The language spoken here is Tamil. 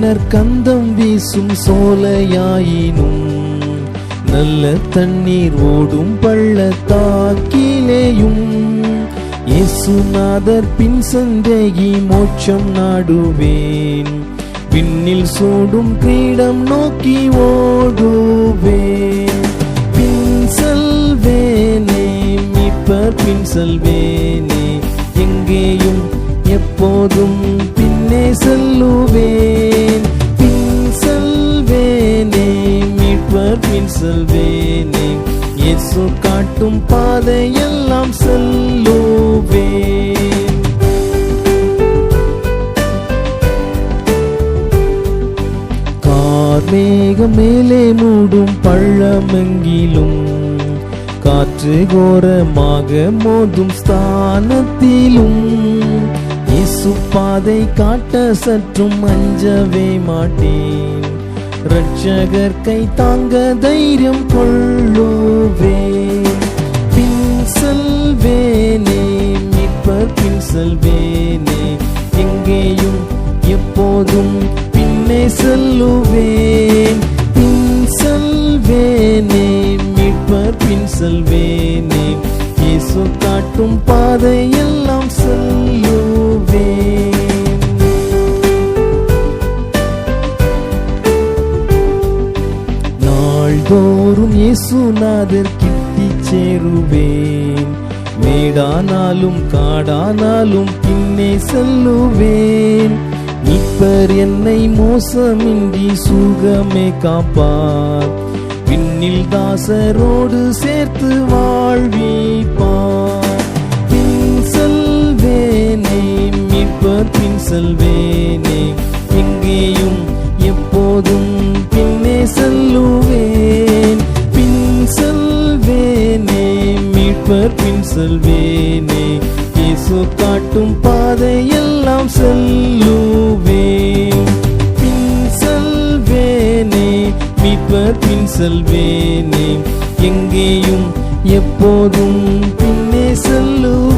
பின்னர் கந்தம் வீசும் சோலையாயினும் நல்ல தண்ணீர் ஓடும் பள்ளத்தாக்கிலேயும் இயேசுநாதர் பின் சந்தேகி மோட்சம் நாடுவேன். விண்ணில் சூடும் கிரீடம் நோக்கி ஓடுவேன். பின் செல்வேனே மீட்பர் பின் செல்வேனே எங்கேயும் எப்போதும் பின்னே செல்லுவேன். இயேசு காட்டும் பாதையெல்லாம் செல்லுவே. கார்மேகம் மேலே மூடும் பள்ளமெங்கிலும் காற்று கோரமாக மோதும் ஸ்தானத்திலும். இயேசு பாதை காட்ட சற்றும் அஞ்சவே மாட்டேன். ரட்சகர் கை தாங்க தைரியம் கொள்ளும். பின் எங்கேயும் எப்போதும் பின்னே செல்லுவேன். பின் செல்வேனே மீட்பர் பின் செல்வேனே இயேசு காட்டும் பாதையெல்லாம் செல்லுவேன். நாள்தோறும் இயேசுநாதர் கிட்டி சேருவேன். மேடானாலும் காடானாலும் பின்னே செல்லுவேன். இப்பர் என்னை மோசமின்றி சுகமே காப்பார். பின்னில் தாசரோடு சேர்த்து வாழ்விப்பார். பின் செல்வேனே மீட்பர் பின் செல்வேனே. எங்கேயும் எப்போதும் பின்னே செல்லுவேன். மீட்பர் பின் செல்வேனே. இயேசு காட்டும் பாதையெல்லாம் செல்லுவேன். பின் செல்வேனே மீட்பர் பின் செல்வேனே. எங்கேயும் எப்போதும் பின்னே செல்லுவேன்.